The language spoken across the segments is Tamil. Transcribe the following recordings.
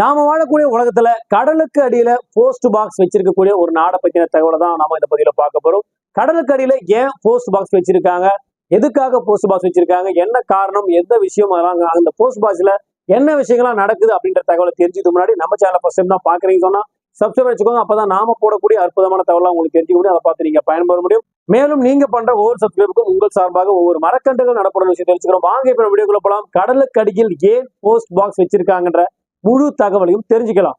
நாம வாழக்கூடிய உலகத்துல கடலுக்கு அடியில போஸ்ட் பாக்ஸ் வச்சிருக்கக்கூடிய ஒரு நாடை பத்தின தகவலை தான் நாம இந்த பகுதியில பார்க்க போறோம். கடலுக்கு அடியில ஏன் போஸ்ட் பாக்ஸ் வச்சிருக்காங்க? எதுக்காக போஸ்ட் பாக்ஸ் வச்சிருக்காங்க? என்ன காரணம்? எந்த விஷயம் அதெல்லாம் அந்த போஸ்ட் பாக்ஸ்ல என்ன விஷயங்கள்லாம் நடக்குது அப்படின்ற தகவலை தெரிஞ்சுக்கு முன்னாடி நம்ம சேனல் ஃபர்ஸ்ட் டைம் தான் பாக்குறீங்க சொன்னா சப்ஸ்கிரைப் வச்சுக்கோங்க. அப்பதான் நாம போடக்கூடிய அற்புதமான தகவலாம் உங்களுக்கு தெரிஞ்சுக்க முடியும் அதை பார்த்து நீங்க பயன்பெற முடியும். மேலும் நீங்க பண்ற ஒவ்வொரு சப்ஸ்கிரைபுக்கும் உங்கள் சார்பாக ஒவ்வொரு மரக்கண்டுகள் நடப்படும் விஷயம் தெரிஞ்சுக்கிறோம். வாங்க இப்ப வீடியோக்குள்ள போலாம். கடலுக்கு அடியில் ஏன் போஸ்ட் பாக்ஸ் வச்சிருக்காங்கன்ற முழு தகவலையும் தெரிஞ்சுக்கலாம்.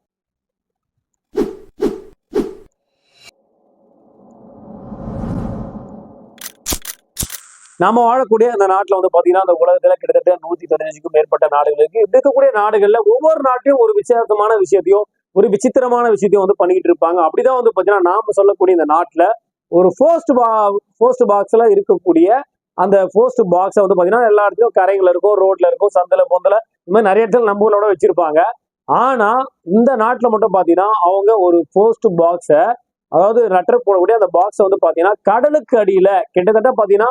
நாம வாழக்கூடிய அந்த நாட்டுல வந்து பாத்தீங்கன்னா அந்த உலகத்துல கிட்டத்தட்ட நூத்தி பதினஞ்சுக்கும் மேற்பட்ட நாடுகள் இருக்கு. இப்படி இருக்கக்கூடிய நாடுகள்ல ஒவ்வொரு நாட்டையும் ஒரு வித்தியாசமான விஷயத்தையும் ஒரு விசித்திரமான விஷயத்தையும் வந்து பண்ணிக்கிட்டு இருப்பாங்க. அப்படிதான் வந்து பாத்தீங்கன்னா நாம சொல்லக்கூடிய இந்த நாட்டுல ஒரு போஸ்ட் பா போஸ்ட் பாக்ஸ்ல இருக்கக்கூடிய அந்த போஸ்ட் பாக்ஸை வந்து பாத்தீங்கன்னா எல்லா இடத்துலயும் கரைகள் இருக்கும் ரோட்ல இருக்கும் சந்தில பொந்தில் இந்த மாதிரி நிறைய இடத்துல நம்ம ஊரோட வச்சிருப்பாங்க. ஆனா இந்த நாட்டில் மட்டும் பாத்தீங்கன்னா அவங்க ஒரு போஸ்ட் பாக்ஸை அதாவது லெட்டர் போடக்கூடிய அந்த பாக்ஸை வந்து பாத்தீங்கன்னா கடலுக்கு அடியில கிட்டத்தட்ட பாத்தீங்கன்னா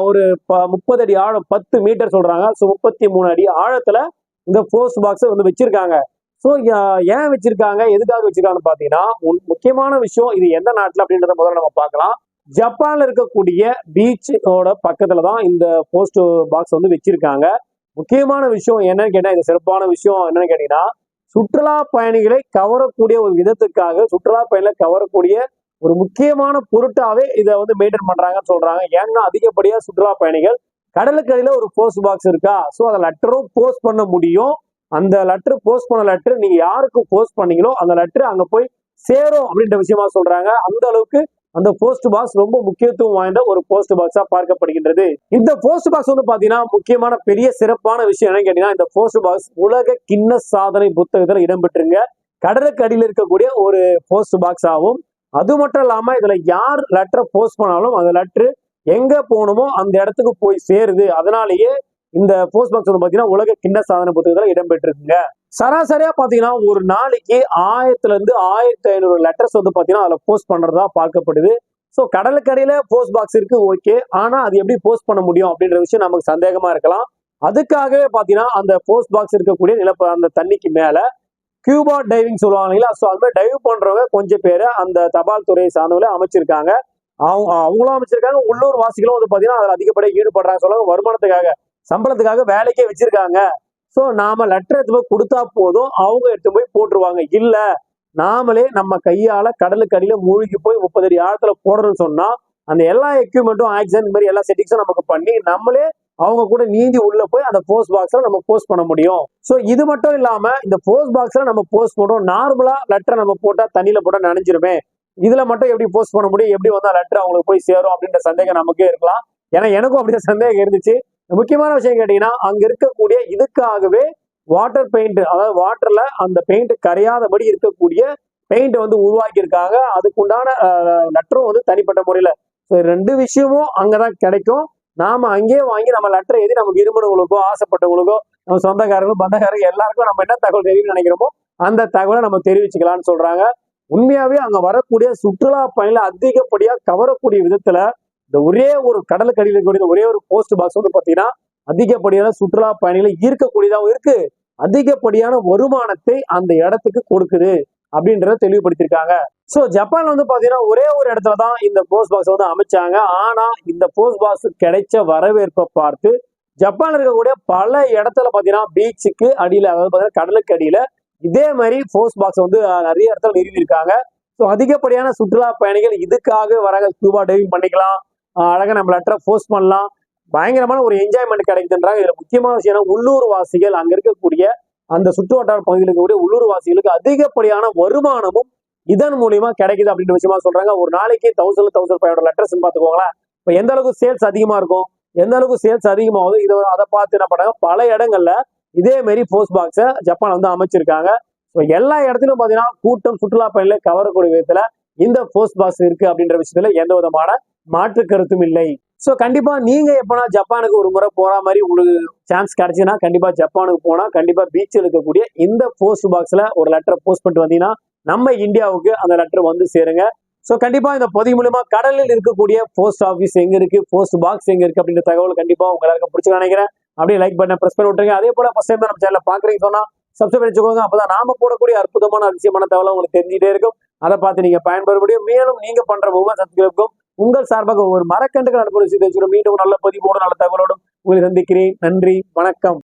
ஒரு ப- முப்பது அடி ஆழம் பத்து மீட்டர் சொல்றாங்க. ஸோ முப்பத்தி மூணு அடி ஆழத்துல இந்த போஸ்ட் பாக்ஸை வந்து வச்சிருக்காங்க. ஸோ ஏன் வச்சிருக்காங்க? எதுக்காக வச்சிருக்காங்கன்னு பாத்தீங்கன்னா முக்கியமான விஷயம் இது எந்த நாட்டுல அப்படின்றத முதல்ல நம்ம பார்க்கலாம். ஜப்பான்ல இருக்கக்கூடிய பீச்சோட பக்கத்துல தான் இந்த போஸ்ட் பாக்ஸ் வந்து வச்சிருக்காங்க. முக்கியமான விஷயம் என்னன்னு கேட்டா இது சிறப்பான விஷயம் என்னன்னு கேட்டீங்கன்னா சுற்றுலா பயணிகளை கவரக்கூடிய ஒரு விதத்துக்காக சுற்றுலா பயணிகளை கவரக்கூடிய ஒரு முக்கியமான பொருட்டாவே இதை வந்து மெயின்டைன் பண்றாங்கன்னு சொல்றாங்க. ஏன்னா அதிகப்படியா சுற்றுலா பயணிகள் கடலுக்கடியில ஒரு போஸ்ட் பாக்ஸ் இருக்கா? ஸோ அந்த லெட்டரும் போஸ்ட் பண்ண முடியும். அந்த லெட்டர் போஸ்ட் பண்ண லெட்டர் நீங்க யாருக்கு போஸ்ட் பண்ணீங்களோ அந்த லெட்டர் அங்க போய் சேரும் அப்படின்ற விஷயமா சொல்றாங்க. அந்த அளவுக்கு அந்த போஸ்ட் பாக்ஸ் ரொம்ப முக்கியத்துவம் வாய்ந்த ஒரு போஸ்ட் பாக்ஸா பார்க்கப்படுகின்றது. இந்த போஸ்ட் பாக்ஸ் வந்து பாத்தீங்கன்னா முக்கியமான பெரிய சிறப்பான விஷயம் என்னன்னு கேட்டீங்கன்னா இந்த போஸ்ட் பாக்ஸ் உலக கிண்ண சாதனை புத்தகத்துல இடம்பெற்றுங்க கடலுக்கு அடியில் இருக்கக்கூடிய ஒரு போஸ்ட் பாக்ஸ் ஆகும். அது மட்டும் இல்லாம இதுல யார் லெட்டரை போஸ்ட் பண்ணாலும் அந்த லெட்டர் எங்க போகணுமோ அந்த இடத்துக்கு போய் சேருது. அதனாலேயே இந்த போஸ்ட் பாக்ஸ் வந்து பாத்தீங்கன்னா உலக கிண்ண சாதனை புத்தகத்துல இடம்பெற்றிருக்குங்க. சராசரியா பாத்தீங்கன்னா ஒரு நாளைக்கு ஆயிரத்துல இருந்து ஆயிரத்தி ஐநூறு லெட்டர்ஸ் வந்து பாத்தீங்கன்னா அதுல போஸ்ட் பண்றதா பார்க்கப்படுது. ஸோ கடலுக்கடையில போஸ்ட் பாக்ஸ் இருக்கு ஓகே ஆனா அது எப்படி போஸ்ட் பண்ண முடியும் அப்படின்ற விஷயம் நமக்கு சந்தேகமா இருக்கலாம். அதுக்காகவே பாத்தீங்கன்னா அந்த போஸ்ட் பாக்ஸ் இருக்கக்கூடிய நிலப்ப அந்த தண்ணிக்கு மேல கியூபா டைவிங் சொல்லுவாங்க இல்லையா ஸோ அது மாதிரி டைவ் பண்றவங்க கொஞ்சம் பேரை அந்த தபால் துறையை சார்ந்தவங்களே அமைச்சிருக்காங்க. அவங்க அவங்களும் அமைச்சிருக்காங்க. உள்ளூர் வாசிகளும் வந்து பாத்தீங்கன்னா அதில் அதிகப்படியாக ஈடுபடுறாங்க. சொல்லுவாங்க வருமானத்துக்காக. சம்பளத்துக்காக வேலைக்கே வச்சிருக்காங்க. ஸோ நாம லெட்டர் எடுத்து போய் கொடுத்தா போதும். அவங்க எடுத்து போய் போட்டுருவாங்க. இல்ல நாமளே நம்ம கையால கடலுக்கு அடியில மூழ்கி போய் முப்பது அடி ஆழத்துல போடுறோம்னு சொன்னா அந்த எல்லா எக்யூப்மெண்ட்டும் ஆக்சிஜன் இந்த மாதிரி எல்லா செட்டிங்ஸும் நமக்கு பண்ணி நம்மளே அவங்க கூட நீந்தி உள்ள போய் அந்த போஸ்ட் பாக்ஸ்ல நம்ம போஸ்ட் பண்ண முடியும். ஸோ இது மட்டும் இல்லாம இந்த போஸ்ட் பாக்ஸ்ல நம்ம போஸ்ட் பண்ணுவோம் நார்மலா லெட்டர் நம்ம போட்டா தண்ணியில போட்டா நனைஞ்சிருமே. இதுல மட்டும் எப்படி போஸ்ட் பண்ண முடியும்? எப்படி வந்தா லெட்டர் அவங்களுக்கு போய் சேரும்? அப்படின்ற சந்தேகம் நமக்கே இருக்கலாம். ஏன்னா எனக்கும் அப்படி சந்தேகம் இருந்துச்சு. முக்கியமான விஷயம் கேட்டீங்கன்னா அங்க இருக்கக்கூடிய இதுக்காகவே வாட்டர் பெயிண்ட் அதாவது வாட்டர்ல அந்த பெயிண்ட் கரையாதபடி இருக்கக்கூடிய பெயிண்ட் வந்து உருவாக்கியிருக்காங்க. அதுக்குண்டான லெட்டரும் வந்து தனிப்பட்ட முறையில. ரெண்டு விஷயமும் அங்கதான் கிடைக்கும். நாம அங்கேயே வாங்கி நம்ம லெட்டர் எழுதி நம்ம விரும்பினவங்களுக்கோ ஆசைப்பட்டவங்களுக்கோ நம்ம சொந்தக்காரங்களும் பந்தக்காரங்க எல்லாருக்கும் நம்ம என்ன தகவல் தெரியும்னு நினைக்கிறோமோ அந்த தகவலை நம்ம தெரிவிச்சுக்கலாம்னு சொல்றாங்க. உண்மையாவே அங்க வரக்கூடிய சுற்றுலா பயணிகளை அதிகப்படியா கவரக்கூடிய விதத்துல இந்த ஒரே ஒரு கடலுக்கு அடியில் இருக்கக்கூடிய ஒரே ஒரு போஸ்ட் பாக்ஸ் வந்து பாத்தீங்கன்னா அதிகப்படியான சுற்றுலா பயணிகளை ஈர்க்கக்கூடியதாகவும் இருக்கு. அதிகப்படியான வருமானத்தை அந்த இடத்துக்கு கொடுக்குது அப்படின்றத தெளிவுபடுத்தியிருக்காங்க. ஸோ ஜப்பான்ல வந்து பாத்தீங்கன்னா ஒரே ஒரு இடத்துல தான் இந்த போஸ்ட் பாக்ஸ் வந்து அமைச்சாங்க. ஆனா இந்த போஸ்ட் பாக்ஸ் கிடைச்ச வரவேற்பை பார்த்து ஜப்பான்ல இருக்கக்கூடிய பல இடத்துல பாத்தீங்கன்னா பீச்சுக்கு அடியில அதாவது பாத்தீங்கன்னா கடலுக்கு அடியில இதே மாதிரி போஸ்ட் பாக்ஸ் வந்து நிறைய இடத்துல நிறுவி இருக்காங்க ஸோ அதிகப்படியான சுற்றுலா பயணிகள் இதுக்காக வராங்க. ஸ்கூபா டைவிங் பண்ணிக்கலாம். அழகாக நம்ம லெட்டரை போஸ்ட் பண்ணலாம். பயங்கரமான ஒரு என்ஜாய்மெண்ட் கிடைக்குதுன்றாங்க. இதில் முக்கியமான விஷயம் உள்ளூர் வாசிகள் அங்க இருக்கக்கூடிய அந்த சுற்று வட்டார பகுதியில் இருக்கக்கூடிய உள்ளூர் வாசிகளுக்கு அதிகப்படியான வருமானமும் இதன் மூலியமா கிடைக்குது அப்படின்ற விஷயமா சொல்றாங்க. ஒரு நாளைக்கு தௌசண்ட் தௌசண்ட் ஃபைவ் லெட்டர்ஸ் பார்த்துக்கோங்களேன். இப்போ எந்த அளவுக்கு சேல்ஸ் அதிகமா இருக்கும்? எந்த அளவுக்கு சேல்ஸ் அதிகமாகுது இதை அதை பார்த்து என்ன பண்ணாங்க? பல இடங்கள்ல இதே மாரி போஸ்ட் பாக்ஸை ஜப்பான் வந்து அமைச்சிருக்காங்க. ஸோ எல்லா இடத்துலயும் பாத்தீங்கன்னா கூட்டம் சுற்றுலா பயணிகளை கவரக்கூடிய விதத்துல இந்த போஸ்ட் பாக்ஸ் இருக்கு அப்படின்ற விஷயத்துல எந்த விதமான மாற்று கருத்தும் இல்லை. ஸோ கண்டிப்பா நீங்க எப்பனா ஜப்பானுக்கு ஒரு முறை போற மாதிரி உங்களுக்கு சான்ஸ் கிடைச்சுன்னா கண்டிப்பா ஜப்பானுக்கு போனா கண்டிப்பா பீச்சில் இருக்கக்கூடிய இந்த போஸ்ட் பாக்ஸ்ல ஒரு லெட்டரை போஸ்ட் பண்ணிட்டு வந்தீங்கன்னா நம்ம இந்தியாவுக்கு அந்த லெட்டர் வந்து சேருங்க. ஸோ கண்டிப்பா இந்த பதிவு மூலமா கடலில் இருக்கக்கூடிய போஸ்ட் ஆஃபீஸ் எங்க இருக்கு போஸ்ட் பாக்ஸ் எங்க இருக்கு அப்படின்ற தகவல் கண்டிப்பா உங்க எல்லாருக்கும் பிடிச்சு நினைக்கிறேன். அப்படியே லைக் பண்ண பிரஸ் பண்ணி விட்டுருங்க. அதே போல ஃபர்ஸ்ட் டைம் நம்ம சேனல் பாக்குறீங்க சொன்னா சப்ஸ்கிரைப் பண்ணி அப்பதான் நாம போடக்கூடிய அற்புதமான அதிசயமான தகவல் உங்களுக்கு தெரிஞ்சுட்டே இருக்கும். அதை பார்த்து நீங்க பயன்பெற முடியும். மேலும் நீங்க பண்ற ஒவ்வொரு சப்ஸ்கிரைப்புக்கும் உங்கள் சார்பாக ஒவ்வொரு மரக்கண்டுகள் அனுப்பி விஷயத்தை மீண்டும் நல்ல பதிவோடு நல்ல தகவலோடும் உங்களை சந்திக்கிறேன். நன்றி வணக்கம்.